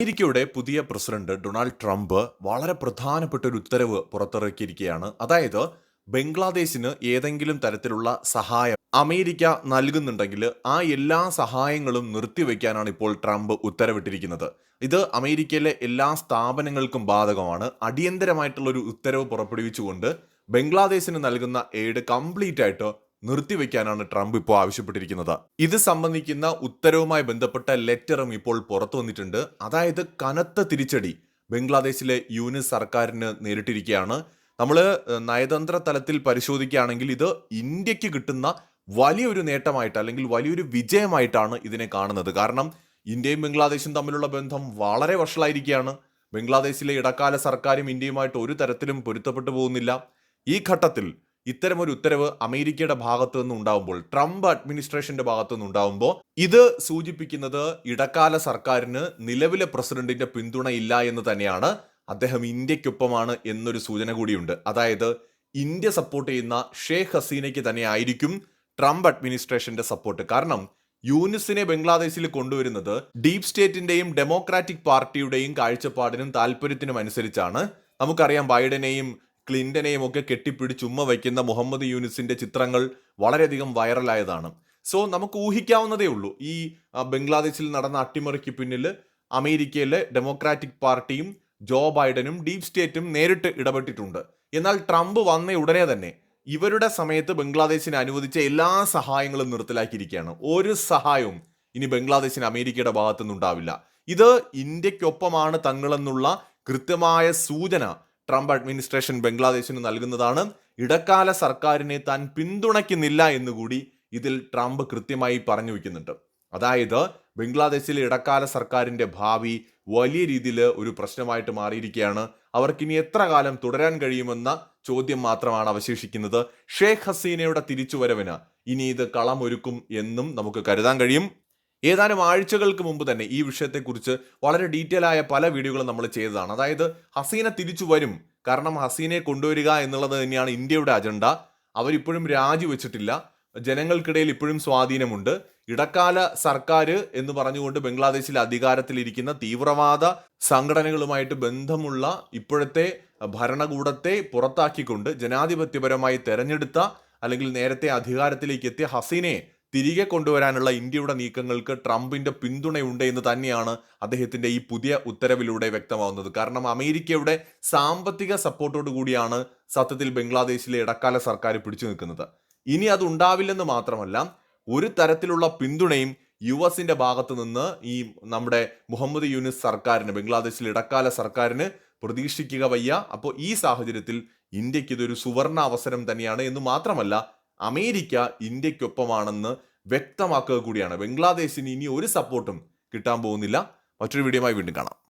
അമേരിക്കയുടെ പുതിയ president Donald Trump വളരെ പ്രധാനപ്പെട്ട ഒരു ഉത്തരവ് പുറത്തിറക്കിയിരിക്കുകയാണ്. അതായത് ബംഗ്ലാദേശിന് ഏതെങ്കിലും തരത്തിലുള്ള സഹായം അമേരിക്ക നൽകുന്നുണ്ടെങ്കിൽ ആ എല്ലാ സഹായങ്ങളും നിർത്തിവെക്കാനാണ് ഇപ്പോൾ ട്രംപ് ഉത്തരവിട്ടിരിക്കുന്നത്. ഇത് അമേരിക്കയിലെ എല്ലാ സ്ഥാപനങ്ങൾക്കും ബാധകമാണ്. അടിയന്തരമായിട്ടുള്ള ഒരു ഉത്തരവ് പുറപ്പെടുവിച്ചുകൊണ്ട് ബംഗ്ലാദേശിന് നൽകുന്ന എയ്ഡ് കംപ്ലീറ്റ് ആയിട്ട് നിർത്തിവെക്കാനാണ് ട്രംപ് ഇപ്പോൾ ആവശ്യപ്പെട്ടിരിക്കുന്നത്. ഇത് സംബന്ധിക്കുന്ന ഉത്തരവുമായി ബന്ധപ്പെട്ട ലെറ്ററും ഇപ്പോൾ പുറത്തു വന്നിട്ടുണ്ട്. അതായത് കനത്ത തിരിച്ചടി ബംഗ്ലാദേശിലെ യൂനിസ് സർക്കാരിന് നേരിട്ടിരിക്കുകയാണ്. നമ്മൾ നയതന്ത്ര തലത്തിൽ പരിശോധിക്കുകയാണെങ്കിൽ ഇത് ഇന്ത്യയ്ക്ക് കിട്ടുന്ന വലിയൊരു നേട്ടമായിട്ട് അല്ലെങ്കിൽ വലിയൊരു വിജയമായിട്ടാണ് ഇതിനെ കാണുന്നത്. കാരണം ഇന്ത്യയും ബംഗ്ലാദേശും തമ്മിലുള്ള ബന്ധം വളരെ വഷളായിരിക്കുകയാണ്. ബംഗ്ലാദേശിലെ ഇടക്കാല സർക്കാരും ഇന്ത്യയുമായിട്ട് ഒരു തരത്തിലും പൊരുത്തപ്പെട്ടു പോകുന്നില്ല. ഈ ഘട്ടത്തിൽ ഇത്തരമൊരു ഉത്തരവ് അമേരിക്കയുടെ ഭാഗത്തു നിന്ന് ഉണ്ടാവുമ്പോൾ ട്രംപ് അഡ്മിനിസ്ട്രേഷന്റെ ഭാഗത്തു നിന്ന് ഉണ്ടാവുമ്പോൾ ഇത് സൂചിപ്പിക്കുന്നത് ഇടക്കാല സർക്കാരിന് നിലവിലെ പ്രസിഡന്റിന്റെ പിന്തുണ ഇല്ല എന്ന് തന്നെയാണ് അദ്ദേഹം ഇന്ത്യക്കൊപ്പമാണ് എന്നൊരു സൂചന കൂടിയുണ്ട്. അതായത് ഇന്ത്യ സപ്പോർട്ട് ചെയ്യുന്ന ഷേഖ് ഹസീനയ്ക്ക് തന്നെ ആയിരിക്കും ട്രംപ് അഡ്മിനിസ്ട്രേഷന്റെ സപ്പോർട്ട്. കാരണം യൂനിസിനെ ബംഗ്ലാദേശിൽ കൊണ്ടുവരുന്നത് ഡീപ് സ്റ്റേറ്റിന്റെയും ഡെമോക്രാറ്റിക് പാർട്ടിയുടെയും കാഴ്ചപ്പാടിനും താല്പര്യത്തിനും അനുസരിച്ചാണ്. നമുക്കറിയാം ബൈഡനെയും ക്ലിന്റനെയും ഒക്കെ കെട്ടിപ്പിടിച്ച് ഉമ്മ വയ്ക്കുന്ന മുഹമ്മദ് യൂനിസിന്റെ ചിത്രങ്ങൾ വളരെയധികം വൈറലായതാണ്. സോ നമുക്ക് ഊഹിക്കാവുന്നതേ ഉള്ളൂ. ഈ ബംഗ്ലാദേശിൽ നടന്ന അട്ടിമറിക്ക് പിന്നിൽ അമേരിക്കയിലെ ഡെമോക്രാറ്റിക് പാർട്ടിയും ജോ ബൈഡനും ഡീപ് സ്റ്റേറ്റും നേരിട്ട് ഇടപെട്ടിട്ടുണ്ട്. എന്നാൽ ട്രംപ് വന്ന ഉടനെ തന്നെ ഇവരുടെ സമയത്ത് ബംഗ്ലാദേശിന് അനുവദിച്ച എല്ലാ സഹായങ്ങളും നിർത്തലാക്കിയിരിക്കുകയാണ്. ഒരു സഹായവും ഇനി ബംഗ്ലാദേശിന് അമേരിക്കയുടെ ഭാഗത്തുനിന്നുണ്ടാവില്ല. ഇത് ഇന്ത്യക്കൊപ്പമാണ് തങ്ങളെന്നുള്ള കൃത്യമായ സൂചന ട്രംപ് അഡ്മിനിസ്ട്രേഷൻ ബംഗ്ലാദേശിന് നൽകുന്നതാണ്. ഇടക്കാല സർക്കാരിനെ താൻ പിന്തുണയ്ക്കുന്നില്ല എന്നുകൂടി ഇതിൽ ട്രംപ് കൃത്യമായി പറഞ്ഞു വയ്ക്കുന്നുണ്ട് അതായത് ബംഗ്ലാദേശിലെ ഇടക്കാല സർക്കാരിന്റെ ഭാവി വലിയ രീതിയിൽ ഒരു പ്രശ്നമായിട്ട് മാറിയിരിക്കുകയാണ്. അവർക്കിനി എത്ര കാലം തുടരാൻ കഴിയുമെന്ന ചോദ്യം മാത്രമാണ് അവശേഷിക്കുന്നത്. ഷേഖ് ഹസീനയുടെ തിരിച്ചുവരവിന് ഇനി ഇത് കളമൊരുക്കും എന്നും നമുക്ക് കരുതാൻ കഴിയും. ഏതാനും ആഴ്ചകൾക്ക് മുമ്പ് തന്നെ ഈ വിഷയത്തെക്കുറിച്ച് വളരെ ഡീറ്റെയിൽ ആയ പല വീഡിയോകളും നമ്മൾ ചെയ്തതാണ്. അതായത് ഹസീന തിരിച്ചു വരും. കാരണം ഹസീനയെ കൊണ്ടുവരിക എന്നുള്ളത് തന്നെയാണ് ഇന്ത്യയുടെ അജണ്ട. അവരിപ്പോഴും രാജിവെച്ചിട്ടില്ല. ജനങ്ങൾക്കിടയിൽ ഇപ്പോഴും സ്വാധീനമുണ്ട്. ഇടക്കാല സർക്കാർ എന്ന് പറഞ്ഞുകൊണ്ട് ബംഗ്ലാദേശിൽ അധികാരത്തിലിരിക്കുന്ന തീവ്രവാദ സംഘടനകളുമായിട്ട് ബന്ധമുള്ള ഇപ്പോഴത്തെ ഭരണകൂടത്തെ പുറത്താക്കിക്കൊണ്ട് ജനാധിപത്യപരമായി തെരഞ്ഞെടുത്ത അല്ലെങ്കിൽ നേരത്തെ അധികാരത്തിലേക്ക് എത്തിയ ഹസീനയെ തിരികെ കൊണ്ടുവരാനുള്ള ഇന്ത്യയുടെ നീക്കങ്ങൾക്ക് ട്രംപിന്റെ പിന്തുണയുണ്ട് എന്ന് തന്നെയാണ് അദ്ദേഹത്തിന്റെ ഈ പുതിയ ഉത്തരവിലൂടെ വ്യക്തമാവുന്നത്. കാരണം അമേരിക്കയുടെ സാമ്പത്തിക സപ്പോർട്ടോട് കൂടിയാണ് സത്യത്തിൽ ബംഗ്ലാദേശിലെ ഇടക്കാല സർക്കാർ പിടിച്ചു നിൽക്കുന്നത്. ഇനി അത് ഉണ്ടാവില്ലെന്ന് മാത്രമല്ല ഒരു തരത്തിലുള്ള പിന്തുണയും യു എസിന്റെ ഭാഗത്ത് നിന്ന് ഈ നമ്മുടെ മുഹമ്മദ് യൂനിസ് സർക്കാരിന് ബംഗ്ലാദേശിലെ ഇടക്കാല സർക്കാരിന് പ്രതീക്ഷിക്കുക വയ്യ. അപ്പോൾ ഈ സാഹചര്യത്തിൽ ഇന്ത്യയ്ക്ക് ഇതൊരു സുവർണ അവസരം തന്നെയാണ് എന്ന് മാത്രമല്ല അമേരിക്ക ഇന്ത്യക്കൊപ്പമാണെന്ന് വ്യക്തമാക്കുക കൂടിയാണ്. ബംഗ്ലാദേശിന് ഇനി ഒരു സപ്പോർട്ടും കിട്ടാൻ പോകുന്നില്ല. മറ്റൊരു വീഡിയോയുമായി വീണ്ടും കാണാം.